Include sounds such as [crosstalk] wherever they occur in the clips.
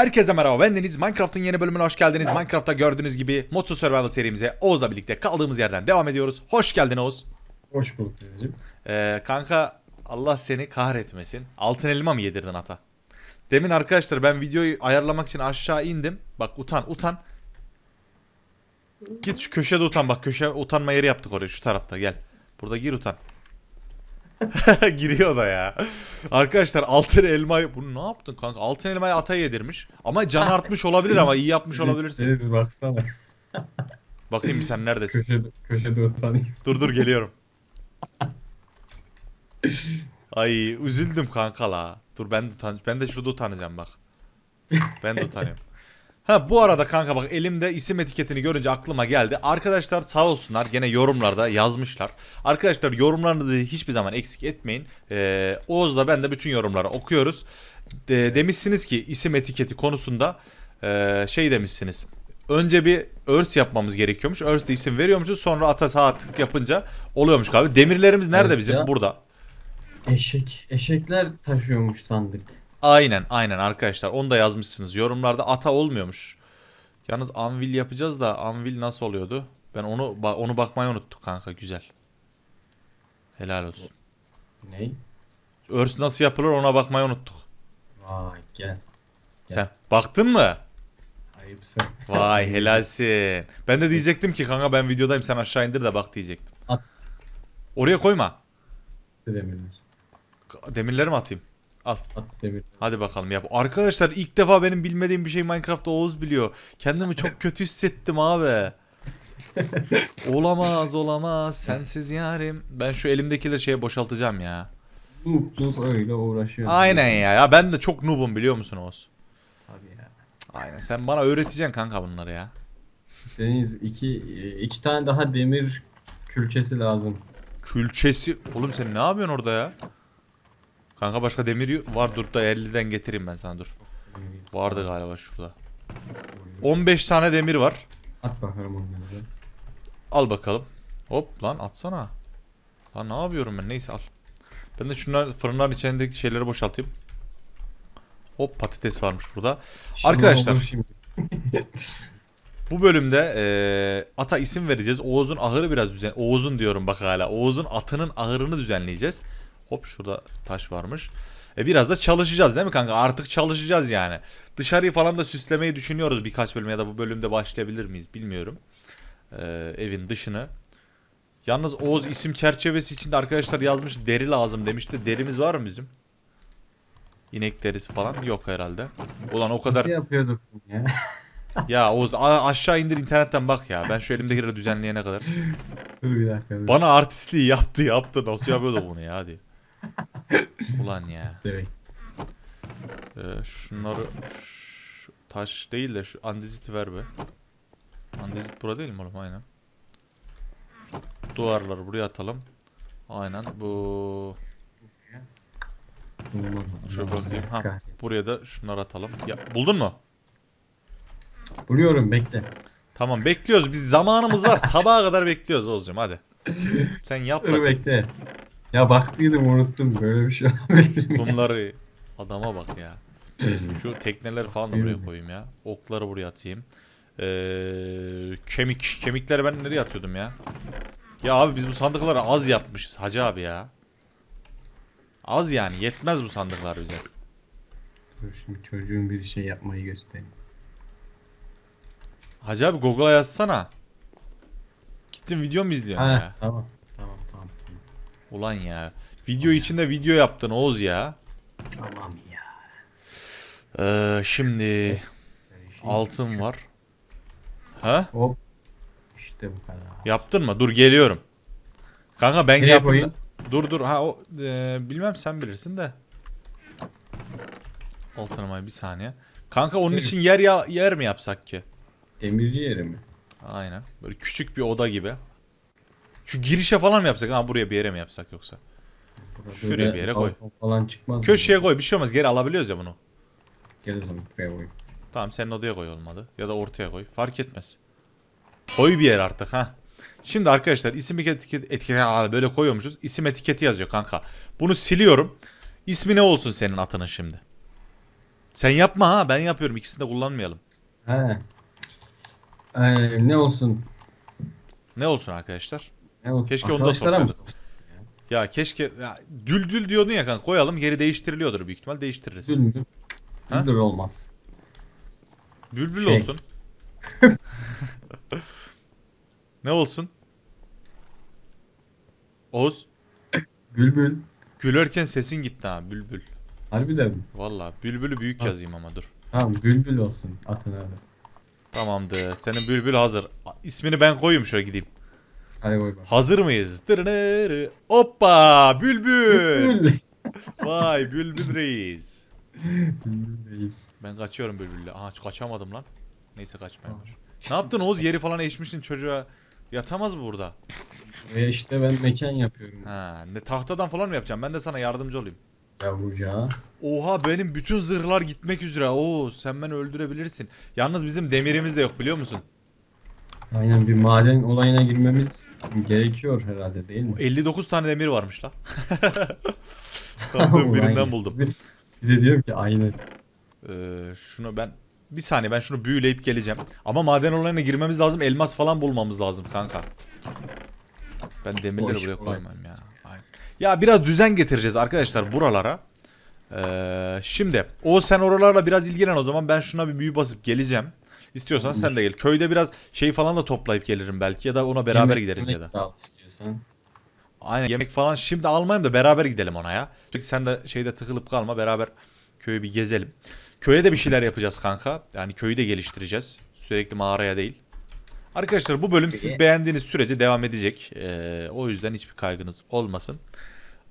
Herkese merhaba ben Deniz. Minecraft'ın yeni bölümüne hoş geldiniz. Minecraft'ta gördüğünüz gibi Mutlu Survival serimize Oğuz'la birlikte kaldığımız yerden devam ediyoruz. Hoş geldin Oğuz. Hoş bulduk Deniz'ciğim. Ee, kanka Allah seni kahretmesin. Altın elma mı yedirdin ata? Demin arkadaşlar ben videoyu ayarlamak için aşağı indim. Bak utan utan. Git şu köşede utan bak köşe utanma yeri yaptık oraya şu tarafta gel. Burada gir utan. [laughs] Giriyor da ya. Arkadaşlar altın elmayı bunu ne yaptın kanka? Altın elmayı ata yedirmiş. Ama can artmış olabilir ama iyi yapmış olabilirsin. Deniz baksana. Bakayım bir sen neredesin? Köşede, köşede utanayım. Dur dur geliyorum. [laughs] Ay üzüldüm kanka la. Dur ben de utan ben de şurada utanacağım bak. Ben de utanıyorum. Ha bu arada kanka bak elimde isim etiketini görünce aklıma geldi. Arkadaşlar sağ olsunlar gene yorumlarda yazmışlar. Arkadaşlar yorumlarınızı hiçbir zaman eksik etmeyin. Ee, Oğuz'la ben de bütün yorumları okuyoruz. De, demişsiniz ki isim etiketi konusunda ee, şey demişsiniz. Önce bir örs yapmamız gerekiyormuş. Örs'te isim veriyormuşuz. Sonra ata sağ tık yapınca oluyormuş abi. Demirlerimiz nerede Evet bizim? ya. Burada. Eşek. Eşekler taşıyormuş sandık. Aynen aynen arkadaşlar onu da yazmışsınız. Yorumlarda ata olmuyormuş. Yalnız anvil yapacağız da anvil nasıl oluyordu? Ben onu onu bakmayı unuttuk kanka güzel. Helal olsun. Ney? Örs nasıl yapılır ona bakmayı unuttuk. Vay gel. Sen baktın mı? Ayıpsın. Vay helalsin. Ben de diyecektim ki kanka ben videodayım sen aşağı indir de bak diyecektim. At. Oraya koyma. Demirler. Demirleri mi atayım? Al. At demir. Hadi bakalım yap. Arkadaşlar ilk defa benim bilmediğim bir şey Minecraft'ta Oğuz biliyor. Kendimi çok [laughs] kötü hissettim abi. olamaz olamaz sensiz yarim. Ben şu elimdekileri şeye boşaltacağım ya. Noob noob öyle uğraşıyor. Aynen ya. Ya ben de çok noob'um biliyor musun Oğuz? Abi ya. Aynen. Sen bana öğreteceksin kanka bunları ya. Deniz iki, iki tane daha demir külçesi lazım. Külçesi. Oğlum sen ne yapıyorsun orada ya? Kanka başka demir var dur da 50'den getireyim ben sana dur. Vardı galiba şurada. 15 tane demir var. At bakalım onları. Al bakalım. Hop lan atsana. Lan ne yapıyorum ben? Neyse al. Ben de şunlar fırınların içindeki şeyleri boşaltayım. Hop patates varmış burada. Şimdi Arkadaşlar. [laughs] Bu bölümde eee, ata isim vereceğiz. Oğuz'un ahırı biraz düzen... Oğuz'un diyorum bak hala. Oğuz'un atının ahırını düzenleyeceğiz. Hop şurada taş varmış. E biraz da çalışacağız değil mi kanka? Artık çalışacağız yani. Dışarıyı falan da süslemeyi düşünüyoruz birkaç bölüm ya da bu bölümde başlayabilir miyiz bilmiyorum. Eee, evin dışını. Yalnız Oğuz isim çerçevesi içinde arkadaşlar yazmış deri lazım demişti. Derimiz var mı bizim? İnek derisi falan yok herhalde. Ulan o kadar Nasıl yapıyorduk ya? [laughs] ya Oğuz aşağı indir internetten bak ya. Ben şu elimdekileri düzenleyene kadar. [laughs] Dur bir dakika. dur. Bana artistliği yaptı yaptı. Nasıl yapıyordu bunu ya hadi. Ulan ya. Demek. Ee, şunları şu taş değil de şu andezit ver be. Andezit burada değil mi oğlum? Aynen. Şu duvarları buraya atalım. Aynen bu. Şöyle bakayım. Ha, buraya da şunları atalım. Ya buldun mu? Buluyorum bekle. Tamam bekliyoruz. Biz zamanımız var. Sabaha kadar bekliyoruz Oğuzcum hadi. Sen yap Dur da bekle. Ya baktıydım unuttum böyle bir şey olabilir mi? Bunları adama bak ya. Şu tekneleri falan da buraya koyayım ya. Okları buraya atayım. Ee, kemik. Kemikleri ben nereye atıyordum ya? Ya abi biz bu sandıkları az yapmışız hacı abi ya. Az yani yetmez bu sandıklar bize. Dur şimdi çocuğun bir şey yapmayı göstereyim. Hacı abi Google'a yazsana. Gittin video mu izliyorsun Ha, ya? tamam. Ulan ya. Video içinde video yaptın Oğuz ya. Tamam ya. Ee, şimdi altın var. Ha? Hop. İşte bu kadar. Yaptın mı? Dur geliyorum. Kanka ben Nereye yaptım. koyayım? da- Dur dur. Ha o e, bilmem sen bilirsin de. Altınıma bir saniye. Kanka onun Evet. için yer ya yer mi yapsak ki? Demirci yeri mi? Aynen. Böyle küçük bir oda gibi. Şu girişe falan mı yapsak? Ha buraya bir yere mi yapsak yoksa? Burada Şuraya böyle bir yere koy. balkon Falan çıkmaz? Köşeye koy bir şey olmaz. Geri alabiliyoruz ya bunu. Gel o zaman buraya koy. Tamam senin odaya koy olmadı. Ya da ortaya koy. Fark etmez. Koy bir yer artık ha. Şimdi arkadaşlar isim etiket, etiket Aa, böyle koyuyormuşuz. İsim etiketi yazıyor kanka. Bunu siliyorum. İsmi ne olsun senin atının şimdi? Sen yapma ha ben yapıyorum ikisini de kullanmayalım. He. Ee, ne olsun? Ne olsun arkadaşlar? Olsun? Keşke onu da sorsaydık. Ya keşke ya, düldül diyordun ya kanka koyalım geri değiştiriliyordur büyük ihtimal değiştiririz. Mü? Ha? Güldür olmaz. Bülbül Şey. olsun. [laughs] ne olsun? Oğuz Bülbül. gülerken sesin gitti ha bülbül. Harbiden mi? Valla bülbülü büyük Ha. yazayım ama dur. Tamam bülbül olsun atın abi. Tamamdır. Senin bülbül hazır. İsmini ben koyayım şöyle gideyim. Hadi koy bak. Hazır mıyız? Dırnırı. Hoppa! Bülbül. Bülbül. [laughs] Vay bülbül reis. Bülbül reis. Ben kaçıyorum bülbülle. Aha kaçamadım lan. Neyse kaçmayayım. Ne yaptın Oğuz? Yeri falan eşmişsin çocuğa. Yatamaz mı burada? Ve işte ben mekan yapıyorum. Ha, ne tahtadan falan mı yapacağım? Ben de sana yardımcı olayım. Yavrucağa. Oha benim bütün zırhlar gitmek üzere. Oo sen beni öldürebilirsin. Yalnız bizim demirimiz de yok biliyor musun? Aynen bir maden olayına girmemiz gerekiyor herhalde değil mi? 59 tane demir varmış la. Sandığım birinden buldum. Bize diyorum ki aynen. Ee, şunu ben bir saniye ben şunu büyüleyip geleceğim. Ama maden olayına girmemiz lazım. Elmas falan bulmamız lazım kanka. Ben demirleri Boş buraya olay. koymam ya. Aynen. Ya biraz düzen getireceğiz arkadaşlar buralara. Ee, şimdi o sen oralarla biraz ilgilen o zaman ben şuna bir büyü basıp geleceğim. İstiyorsan sen de gel. Köyde biraz şey falan da toplayıp gelirim belki ya da ona beraber Yemek- gideriz ya da. istiyorsan. Aynen yemek falan şimdi almayayım da beraber gidelim ona ya. Çünkü sen de şeyde tıkılıp kalma beraber köyü bir gezelim. Köye de bir şeyler yapacağız kanka. Yani köyü de geliştireceğiz. Sürekli mağaraya değil. Arkadaşlar bu bölüm siz beğendiğiniz sürece devam edecek. Ee, o yüzden hiçbir kaygınız olmasın.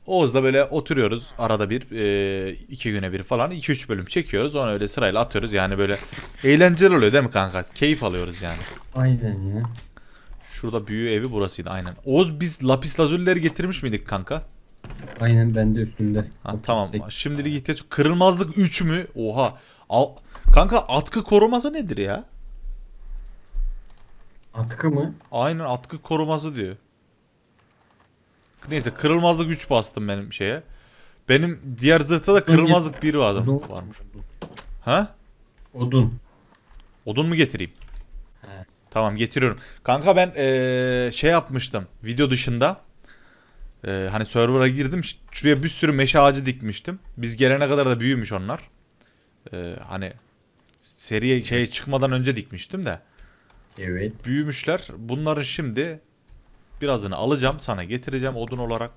Oğuz'la böyle oturuyoruz arada bir e, iki güne bir falan 2-3 bölüm çekiyoruz. Onu öyle sırayla atıyoruz. Yani böyle eğlenceli oluyor değil mi kanka? Keyif alıyoruz yani. Aynen ya. Şurada büyü evi burasıydı aynen. Oğuz biz lapis lazulleri getirmiş miydik kanka? Aynen bende üstünde. Ha, tamam. sekiz. Şimdilik ihtiyaç kırılmazlık 3 mü? Oha. Al... Kanka atkı koruması nedir ya? Atkı mı? Aynen atkı koruması diyor. Neyse kırılmazlık 3 bastım benim şeye. Benim diğer zırhta da kırılmazlık 1 vardı. Odun. Varmış. Ha? Odun. Odun mu getireyim? He. Tamam getiriyorum. Kanka ben eee, şey yapmıştım video dışında. Eee, hani server'a girdim. Şuraya bir sürü meşe ağacı dikmiştim. Biz gelene kadar da büyümüş onlar. Eee, hani seriye şey çıkmadan önce dikmiştim de. Evet. Büyümüşler. Bunların şimdi birazını alacağım sana getireceğim odun olarak.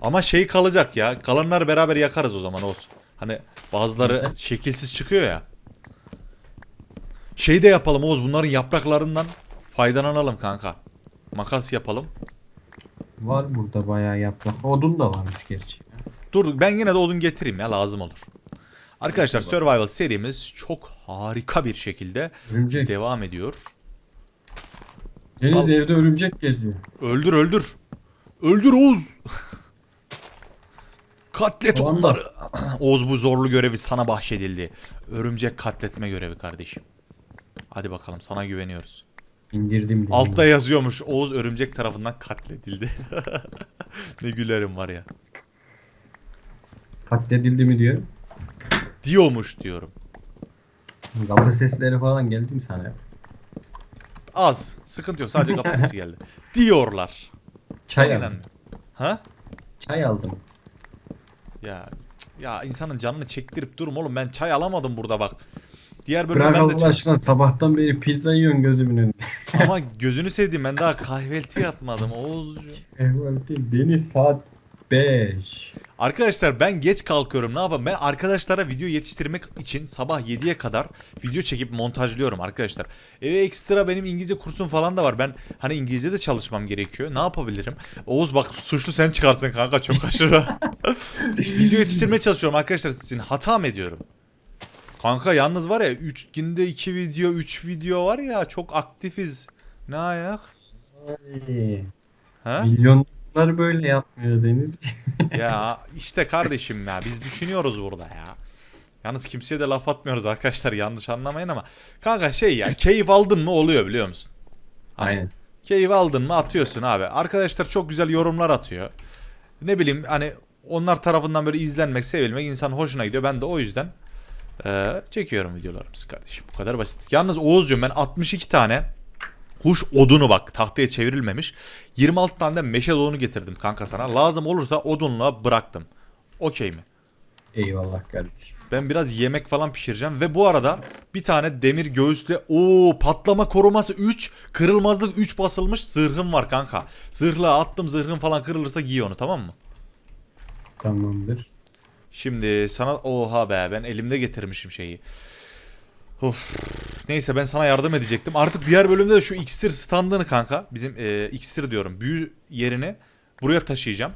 Ama şey kalacak ya. Kalanları beraber yakarız o zaman olsun. Hani bazıları şekilsiz çıkıyor ya. Şey de yapalım Oğuz bunların yapraklarından faydalanalım kanka. Makas yapalım. Var burada bayağı yaprak. Odun da varmış gerçi. ya. Dur ben yine de odun getireyim ya lazım olur. Arkadaşlar Survival serimiz çok harika bir şekilde Örümcek. devam ediyor. Deniz Al. evde örümcek geziyor. Öldür öldür. Öldür Oğuz. [laughs] Katlet Tamam da- onları. [clears throat] Oğuz bu zorlu görevi sana bahşedildi. Örümcek katletme görevi kardeşim. Hadi bakalım sana güveniyoruz. İndirdim. diye. Altta yazıyormuş Oğuz örümcek tarafından katledildi. [laughs] ne gülerim var ya. Katledildi mi diyor. Diyormuş diyorum. Kapı sesleri falan geldi mi sana? Az. Sıkıntı yok. Sadece kapı sesi geldi. [laughs] Diyorlar. Çay aldım. Ha? Çay aldım. Ya ya insanın canını çektirip durum oğlum ben çay alamadım burada bak. Diğer bölümde Bırak ben de Allah aşkına sabahtan beri pizza yiyorsun gözümün önünde. Ama gözünü sevdiğim ben daha kahvaltı yapmadım Oğuzcuğum. Eyvallah değil. Deniz saat 5. Arkadaşlar ben geç kalkıyorum ne yapayım ben arkadaşlara video yetiştirmek için sabah 7'ye kadar video çekip montajlıyorum arkadaşlar. Eve ekstra benim İngilizce kursum falan da var ben hani İngilizce de çalışmam gerekiyor ne yapabilirim? Oğuz bak suçlu sen çıkarsın kanka çok aşırı. [laughs] video yetiştirmeye çalışıyorum arkadaşlar sizin hata mı ediyorum? Kanka yalnız var ya 3 günde 2 video 3 video var ya çok aktifiz. Ne ayak? Ha? Milyonlar böyle yapmıyor Deniz. [laughs] ya işte kardeşim ya biz düşünüyoruz burada ya. Yalnız kimseye de laf atmıyoruz arkadaşlar yanlış anlamayın ama. Kanka şey ya keyif aldın mı oluyor biliyor musun? Aynen. Keyif aldın mı atıyorsun abi. Arkadaşlar çok güzel yorumlar atıyor. Ne bileyim hani onlar tarafından böyle izlenmek, sevilmek insan hoşuna gidiyor. Ben de o yüzden Ee, çekiyorum videolarımızı kardeşim. Bu kadar basit. Yalnız Oğuzcuğum ben 62 tane huş odunu bak tahtaya çevrilmemiş. 26 tane de meşe odunu getirdim kanka sana. Lazım olursa odunla bıraktım. Okey mi? Eyvallah kardeşim. Ben biraz yemek falan pişireceğim ve bu arada bir tane demir göğüsle o patlama koruması 3, kırılmazlık 3 basılmış zırhım var kanka. Zırhla attım zırhın falan kırılırsa giy onu tamam mı? Tamamdır. Şimdi sana oha be ben elimde getirmişim şeyi. Of. Neyse ben sana yardım edecektim. Artık diğer bölümde de şu iksir standını kanka bizim e, iksir diyorum büyü yerini buraya taşıyacağım.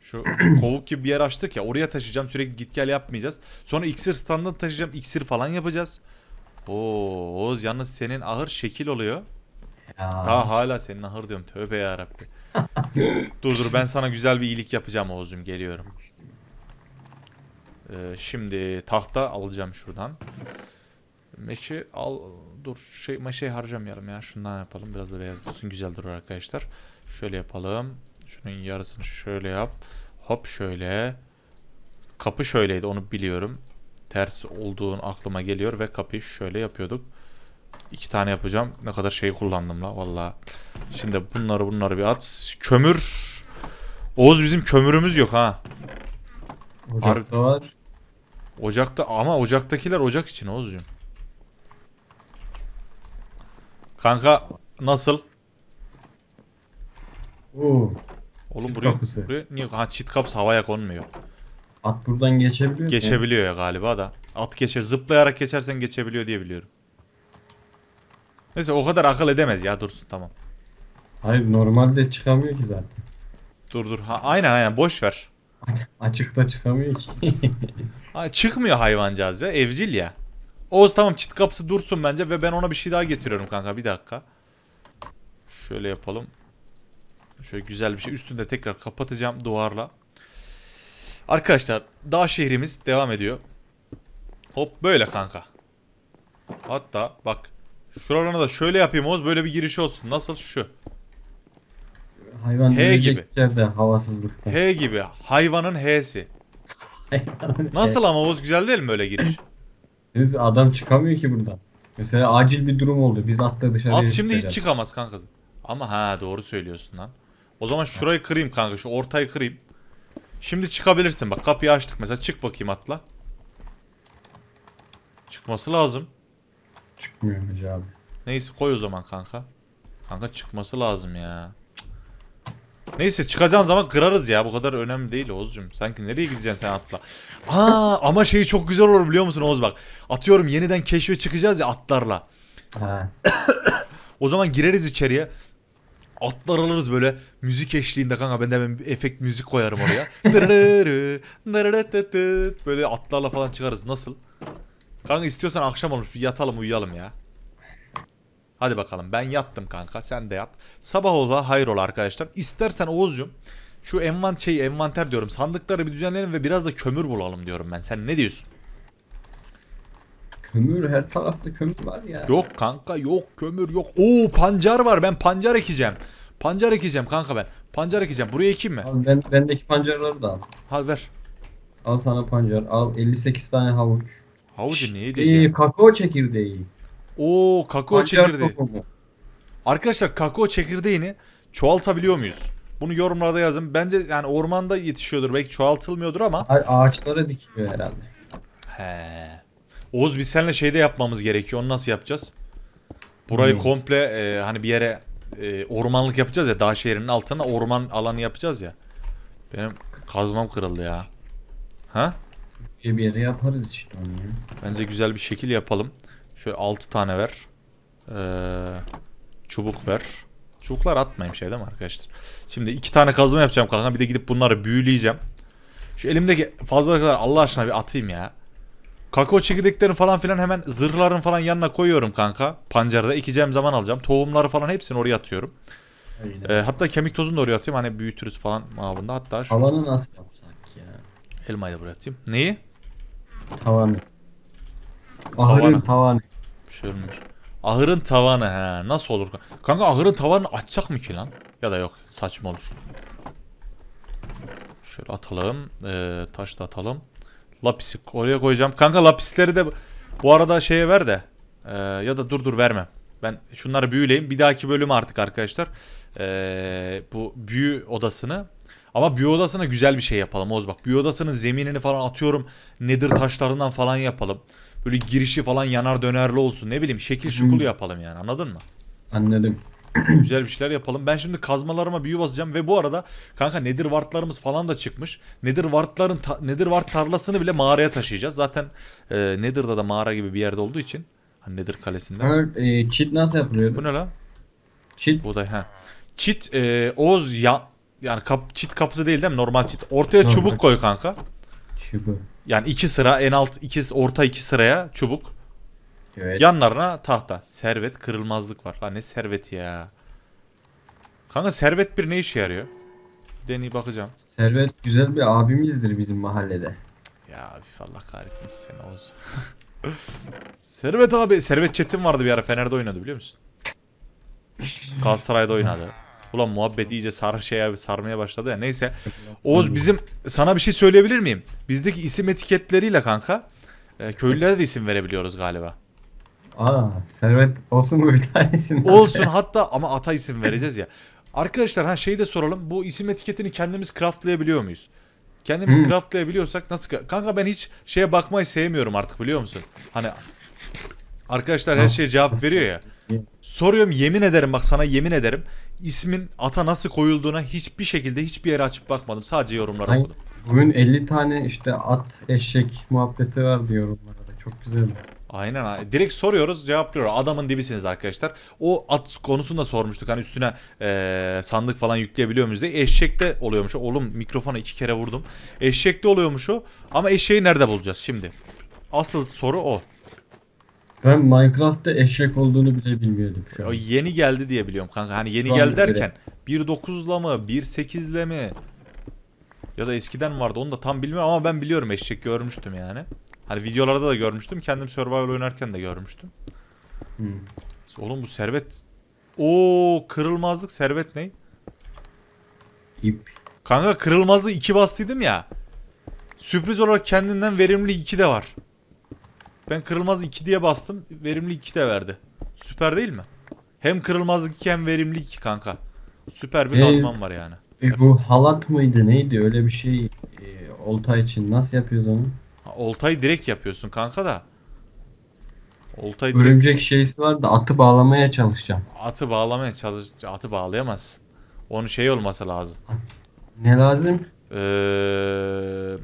Şu [clears throat] kovuk gibi bir yer açtık ya oraya taşıyacağım sürekli git gel yapmayacağız. Sonra iksir standını taşıyacağım iksir falan yapacağız. Oo Oğuz yalnız senin ahır şekil oluyor. Ya. Daha hala senin ahır diyorum tövbe yarabbi. [laughs] dur dur ben sana güzel bir iyilik yapacağım Oğuz'um geliyorum. Ee, şimdi tahta alacağım şuradan. Meşe al dur şey meşeyi harcamayalım ya şundan yapalım biraz da beyaz olsun güzel durur arkadaşlar. Şöyle yapalım. Şunun yarısını şöyle yap. Hop şöyle. Kapı şöyleydi onu biliyorum. Ters olduğun aklıma geliyor ve kapıyı şöyle yapıyorduk. İki tane yapacağım. Ne kadar şey kullandım la valla. Şimdi bunları bunları bir at. Kömür. Oğuz bizim kömürümüz yok ha. Ocakta var. Ocakta ama ocaktakiler ocak için Oğuzcuğum. Kanka nasıl? Oo. Oğlum buraya, kapısı. buraya niye? Ha çit kapısı havaya konmuyor. At buradan geçebiliyor? Geçebiliyor ya galiba da. At geçe zıplayarak geçersen geçebiliyor diye biliyorum. Neyse o kadar akıl edemez ya dursun tamam. Hayır normalde çıkamıyor ki zaten. Dur dur. Ha, aynen aynen boş ver. [laughs] Açıkta çıkamıyor ki. Ha, çıkmıyor hayvancağız ya evcil ya. Oğuz tamam çit kapısı dursun bence ve ben ona bir şey daha getiriyorum kanka bir dakika. Şöyle yapalım. Şöyle güzel bir şey üstünde tekrar kapatacağım duvarla. Arkadaşlar dağ şehrimiz devam ediyor. Hop böyle kanka. Hatta bak şuralarına da şöyle yapayım Oğuz böyle bir giriş olsun. Nasıl şu? Hayvan H gibi. içeride havasızlıktan. H gibi hayvanın H'si. [laughs] Nasıl ama Oğuz güzel değil mi böyle giriş? [laughs] Biz adam çıkamıyor ki buradan. Mesela acil bir durum oldu. Biz atla dışarıya At şimdi hiç çıkacağız. çıkamaz kanka. Ama ha doğru söylüyorsun lan. O zaman şurayı kırayım kanka. Şu ortayı kırayım. Şimdi çıkabilirsin. Bak kapıyı açtık mesela. Çık bakayım atla. Çıkması lazım. Çıkmıyor Hacı abi. Neyse koy o zaman kanka. Kanka çıkması lazım ya. Neyse çıkacağın zaman kırarız ya. Bu kadar önemli değil Oğuz'cum. Sanki nereye gideceksin sen atla. Aa ama şey çok güzel olur biliyor musun Oğuz bak. Atıyorum yeniden keşfe çıkacağız ya atlarla. Ha. [coughs] O zaman gireriz içeriye. Atlar alırız böyle müzik eşliğinde kanka ben de hemen bir efekt müzik koyarım oraya. [laughs] Böyle atlarla falan çıkarız. Nasıl? Kanka istiyorsan akşam olmuş bir yatalım uyuyalım ya. Hadi bakalım ben yattım kanka sen de yat. Sabah ola hayır ola arkadaşlar. İstersen Oğuzcum şu envan şey envanter diyorum sandıkları bir düzenleyelim ve biraz da kömür bulalım diyorum ben. Sen ne diyorsun? Kömür her tarafta kömür var ya. Yok kanka yok kömür yok. Oo pancar var ben pancar ekeceğim. Pancar ekeceğim kanka ben. Pancar ekeceğim. Buraya ekeyim mi? Al ben, bendeki pancarları da al. Hadi ver. Al sana pancar. Al 58 tane havuç. Havucu niye İyi diyeceğim? kakao çekirdeği. Oo kakao Pancar çekirdeği. Arkadaşlar kakao çekirdeğini çoğaltabiliyor muyuz? Bunu yorumlarda yazın. Bence yani ormanda yetişiyordur. Belki çoğaltılmıyordur ama. Ağaçlara dikiliyor herhalde. He. Oğuz biz seninle şeyde yapmamız gerekiyor. Onu nasıl yapacağız? Burayı Hmm. komple e, hani bir yere e, ormanlık yapacağız ya. Dağ şehrinin altına orman alanı yapacağız ya. Benim kazmam kırıldı ya. Ha? Bir yere yaparız işte onu ya. Bence güzel bir şekil yapalım. Şöyle 6 tane ver. Ee, çubuk ver. Çubuklar atmayayım şey değil mi arkadaşlar? Şimdi iki tane kazma yapacağım kanka. Bir de gidip bunları büyüleyeceğim. Şu elimdeki fazlalıklar Allah aşkına bir atayım ya. Kakao çekirdeklerini falan filan hemen zırhların falan yanına koyuyorum kanka. Pancarda ekeceğim zaman alacağım. Tohumları falan hepsini oraya atıyorum. Ee, hatta kemik tozunu da oraya atayım. Hani büyütürüz falan mabında. Hatta şu Tavanı nasıl yapsak ya? elmayı da buraya atayım. Neyi? Tavanı. Ahırın Tavanı. tavanı. Şey olmuş. Ahırın tavanı he. Nasıl olur? Kanka ahırın tavanını açsak mı ki lan? Ya da yok saçma olur. Şöyle atalım. Ee, taş da atalım. Lapisi oraya koyacağım. Kanka lapisleri de bu arada şeye ver de. Ee, ya da dur dur vermem. Ben şunları büyüleyeyim. Bir dahaki bölüm artık arkadaşlar. ee, bu büyü odasını ama büyü odasına güzel bir şey yapalım Oğuz bak. Büyü odasının zeminini falan atıyorum. Nedir taşlarından falan yapalım. Böyle girişi falan yanar dönerli olsun. Ne bileyim şekil şukul yapalım yani anladın mı? Anladım. [clears throat] Güzel bir şeyler yapalım. Ben şimdi kazmalarıma büyü basacağım ve bu arada kanka nedir wartlarımız falan da çıkmış. Nedir wartların ta- nedir wart tarlasını bile mağaraya taşıyacağız. Zaten e, Nether'da da mağara gibi bir yerde olduğu için. Hani Nether kalesinde. Kanka e, cheat nasıl yapılıyor? Bu ne lan? Cheat Buğday ha. Çit e, Oğuz ya yani kap, çit kapısı değil değil mi? Normal çit. Ortaya Normal. çubuk koy kanka. şu bu. Yani iki sıra en alt iki orta iki sıraya çubuk. Evet. Yanlarına tahta. Servet kırılmazlık var. Lan ne serveti ya. Kanka servet bir ne işe yarıyor? Deney bakacağım. Servet güzel bir abimizdir bizim mahallede. Ya üf, Allah kahretmesin seni Oğuz. [laughs] Servet abi. Servet Çetin vardı bir ara Fener'de oynadı biliyor musun? [laughs] Galatasaray'da oynadı. Ulan muhabbet iyice sar şeye sarmaya başladı ya. Neyse. Oğuz bizim sana bir şey söyleyebilir miyim? Bizdeki isim etiketleriyle kanka e, köylülere de isim verebiliyoruz galiba. Aa, servet olsun mu bir tanesini? Olsun hatta ama ata isim vereceğiz ya. Arkadaşlar ha şeyi de soralım. Bu isim etiketini kendimiz craftlayabiliyor muyuz? Kendimiz Hı. craftlayabiliyorsak nasıl? ka- Kanka ben hiç şeye bakmayı sevmiyorum artık biliyor musun? Hani arkadaşlar her şeye cevap veriyor ya. Soruyorum yemin ederim bak sana yemin ederim. İsmin ata nasıl koyulduğuna hiçbir şekilde hiçbir yere açıp bakmadım. Sadece yorumları Ay- okudum. Bugün 50 tane işte at, eşek muhabbeti var diyorum arada. Çok güzel. Aynen. Direkt soruyoruz cevaplıyor. Adamın dibisiniz arkadaşlar. O at konusunu da sormuştuk. Hani üstüne eee, sandık falan yükleyebiliyor muyuz diye. Eşekte oluyormuş. Oğlum mikrofona iki kere vurdum. Eşekte oluyormuş o. Ama eşeği nerede bulacağız şimdi? Asıl soru o. Ben Minecraft'ta eşek olduğunu bile bilmiyordum şu O an. yeni geldi diye biliyorum kanka. Hani yeni Şu an geldi öyle. derken 1.9'la mı 1.8'le mi? Ya da eskiden vardı onu da tam bilmiyorum ama ben biliyorum eşek görmüştüm yani. Hani videolarda da görmüştüm. Kendim survival oynarken de görmüştüm. Hmm. Oğlum bu servet. Oo kırılmazlık servet ne? İp. Kanka kırılmazlığı 2 bastıydım ya. Sürpriz olarak kendinden verimli 2 de var. Ben kırılmaz 2 diye bastım. Verimli 2 de verdi. Süper değil mi? Hem kırılmazlık 2 hem verimli 2 kanka. Süper bir Ee, kazmam var yani. E, bu halat mıydı neydi öyle bir şey e, olta için nasıl yapıyoruz onu? Ha, Oltayı direkt yapıyorsun kanka da. Oltayı direkt Örümcek şeysi var da atı bağlamaya çalışacağım. atı bağlamaya çalış atı bağlayamazsın. Onun şey olması lazım. Ne lazım? Ee,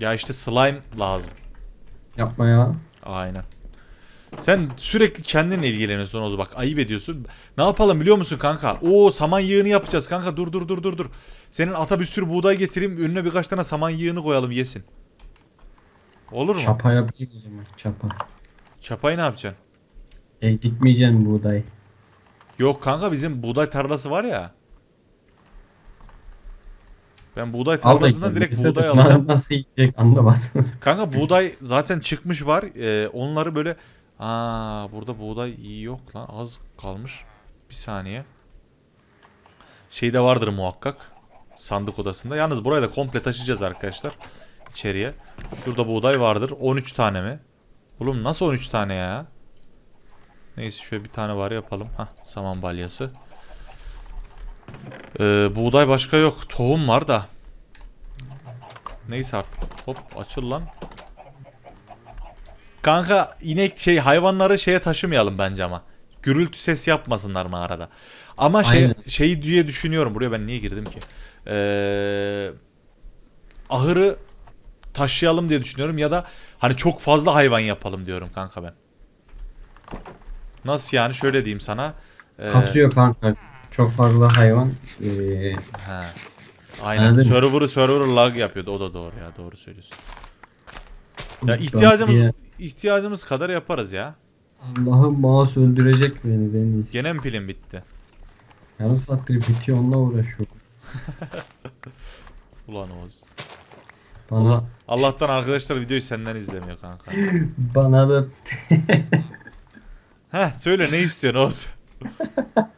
ya işte slime lazım. Yapma ya. Aynen. Sen sürekli kendinle ilgileniyorsun Oğuz bak ayıp ediyorsun. Ne yapalım biliyor musun kanka? Oo saman yığını yapacağız kanka dur dur dur dur dur. Senin ata bir sürü buğday getireyim önüne birkaç tane saman yığını koyalım yesin. Olur mu? Çapa yapayım o zaman çapa. Çapayı ne yapacaksın? E, dikmeyeceğim buğday. Yok kanka bizim buğday tarlası var ya. Ben buğday tarlasından direkt buğday de alacağım. [laughs] Nasıl yiyecek anlamadım. Kanka buğday zaten çıkmış var. Ee, onları böyle Aa burada buğday iyi yok lan az kalmış. Bir saniye. Şeyde vardır muhakkak. Sandık odasında. Yalnız burayı da komple taşıyacağız arkadaşlar. İçeriye. Şurada buğday vardır. 13 tane mi? Oğlum nasıl 13 tane ya? Neyse şöyle bir tane var yapalım. Hah saman balyası. Ee, buğday başka yok. Tohum var da. Neyse artık. Hop açıl lan. Kanka inek şey hayvanları şeye taşımayalım bence ama. Gürültü ses yapmasınlar mağarada. Ama şey Aynen. şeyi diye düşünüyorum. Buraya ben niye girdim ki? Ee, ahırı taşıyalım diye düşünüyorum ya da hani çok fazla hayvan yapalım diyorum kanka ben. Nasıl yani? Şöyle diyeyim sana. Ee, Kasıyor kanka. Çok fazla hayvan. E, He. Aynen. Anladın mı? Server'ı server'ı lag yapıyordu. O da doğru ya. Doğru söylüyorsun. Ya ihtiyacımız ihtiyacımız kadar yaparız ya. Allah'ım mouse öldürecek beni Deniz. Gene mi pilin bitti? Yarım saattir bitiyor onunla uğraşıyorum. [laughs] Ulan Oğuz. Bana Allah'tan arkadaşlar videoyu senden izlemiyor kanka. [laughs] bana da Heh söyle ne istiyorsun Oğuz? [laughs]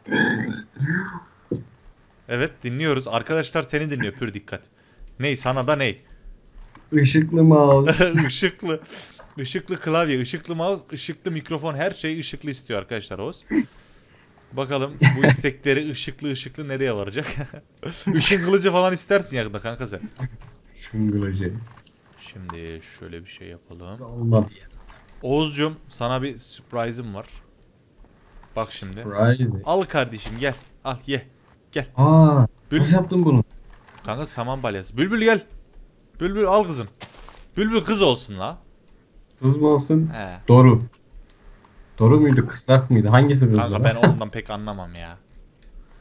evet dinliyoruz. Arkadaşlar seni dinliyor pür dikkat. Ney sana da ney? Işıklı mouse. [laughs] Işıklı. Işıklı klavye, ışıklı mouse, ışıklı mikrofon her şey ışıklı istiyor arkadaşlar Oğuz. Bakalım bu [laughs] istekleri ışıklı ışıklı nereye varacak? Işın kılıcı falan istersin yakında kanka sen. Şıngılıcı. Şimdi şöyle bir şey yapalım. Ya. Oğuzcum sana bir sürprizim var. Bak şimdi. Surprise. Al kardeşim gel. Al ye. Aa, Bül- nasıl yaptın bunu? Kanka saman balyası. Bülbül gel. Bülbül al kızım. Bülbül kız olsun la. Kız mı olsun? He. Doru. Doru muydu, kısrak mıydı? Hangisi kızdı? Kanka ben ondan pek anlamam ya.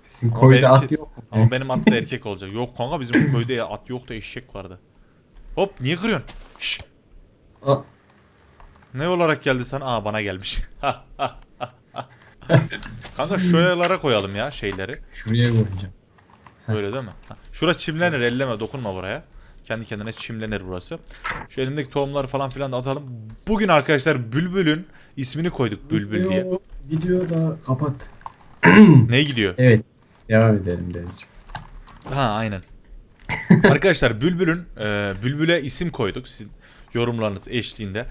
Sizin Ama koyda benimki- at yok mu? Ama benim at da erkek olacak. Yok kanka bizim [coughs] bu köyde at yok da eşek vardı. Hop niye kırıyorsun? Şşş. Aa, Ne olarak geldi sana? Aa bana gelmiş. [laughs] [laughs] kanka şuralara koyalım ya şeyleri. şuraya koyacağım. Böyle değil mi? Ha, Şura çimlenir elleme dokunma buraya. Kendi kendine çimlenir burası. Şu elimdeki tohumları falan filan da atalım. Bugün arkadaşlar Bülbül'ün ismini koyduk Bülbül diye. Video, video da kapat. Ne gidiyor? Evet. Devam edelim Denizciğim. Ha aynen. [laughs] Arkadaşlar Bülbül'ün e, Bülbül'e isim koyduk sizin yorumlarınız eşliğinde.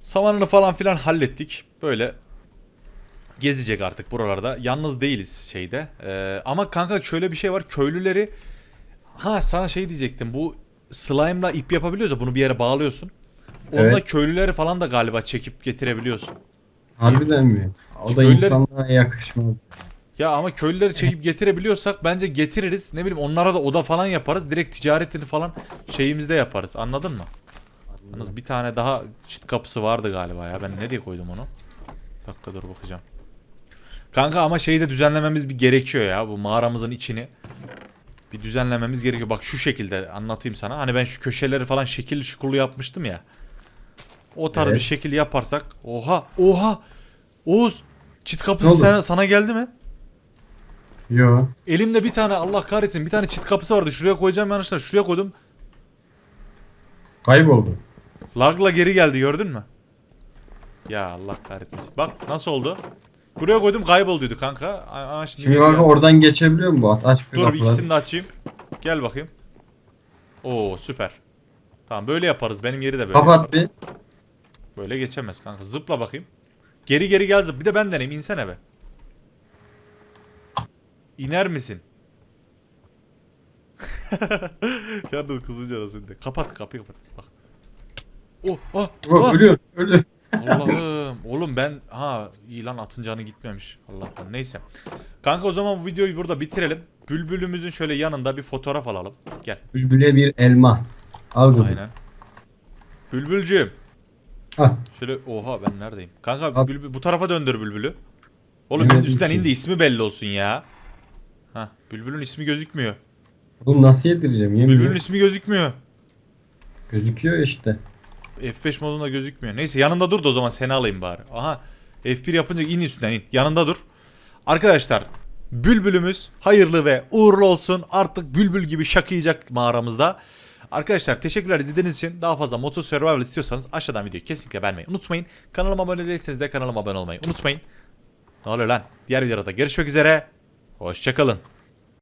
Samanını falan filan hallettik. Böyle gezecek artık buralarda. Yalnız değiliz şeyde. E, ama kanka şöyle bir şey var. Köylüleri ha sana şey diyecektim. Bu slime'la ip yapabiliyoruz ya bunu bir yere bağlıyorsun. Onunla Evet. köylüleri falan da galiba çekip getirebiliyorsun. Harbiden mi? O da Köyler- insanlığa yakışmaz. Ya ama köylüleri çekip getirebiliyorsak bence getiririz. Ne bileyim onlara da oda falan yaparız. Direkt ticaretini falan şeyimizde yaparız. Anladın mı? Yalnız bir tane daha çit kapısı vardı galiba ya. Ben nereye koydum onu? Bir dakika dur bakacağım. Kanka ama şeyi de düzenlememiz bir gerekiyor ya. Bu mağaramızın içini. Bir düzenlememiz gerekiyor. Bak şu şekilde anlatayım sana. Hani ben şu köşeleri falan şekilli şukurlu yapmıştım ya. O tarz Evet. bir şekil yaparsak. Oha! Oha! Oğuz! Çit kapısı sana, sana geldi mi? Yo. Elimde bir tane Allah kahretsin bir tane çit kapısı vardı. Şuraya koyacağım yanlışlıkla. Şuraya koydum. Kayboldu. Lagla geri geldi gördün mü? Ya Allah kahretmesin. Bak nasıl oldu? Buraya koydum kaybolduydu kanka. Aa, şimdi kanka oradan geçebiliyor mu bu at? Aç bir Dur bir kapıları. ikisini de açayım. Gel bakayım. Oo süper. Tamam böyle yaparız. Benim yeri de böyle. Kapat bir. Böyle geçemez kanka. Zıpla bakayım. Geri geri gel zıp. Bir de ben deneyim. İnsene be. İner misin? [laughs] Yalnız kızınca da seni de. Kapat kapıyı kapat. Bak. Oh, oh, Bak oh. ölüyor. Ölüyor. Allah'ım. Oğlum ben ha iyi lan atın canı gitmemiş. Allah'tan. Neyse. Kanka o zaman bu videoyu burada bitirelim. Bülbülümüzün şöyle yanında bir fotoğraf alalım. Gel. Bülbüle bir elma. Al kızım. Aynen. Bülbülcüğüm. Al. Şöyle oha ben neredeyim? Kanka bülbül, bu tarafa döndür bülbülü. Oğlum bir üstten ki. indi ismi belli olsun ya. Ha bülbülün ismi gözükmüyor. Bunu nasıl yedireceğim? Yemiyor. Bülbülün ismi gözükmüyor. Gözüküyor işte. F5 modunda gözükmüyor. Neyse yanında dur da o zaman seni alayım bari. Aha F1 yapınca in üstünden in. Yanında dur. Arkadaşlar bülbülümüz hayırlı ve uğurlu olsun. Artık bülbül gibi şakıyacak mağaramızda. Arkadaşlar teşekkürler izlediğiniz için. Daha fazla Moto Survival istiyorsanız aşağıdan videoyu kesinlikle beğenmeyi unutmayın. Kanalıma abone değilseniz de kanalıma abone olmayı unutmayın. Ne oluyor lan? Diğer videoda görüşmek üzere. Hoşçakalın.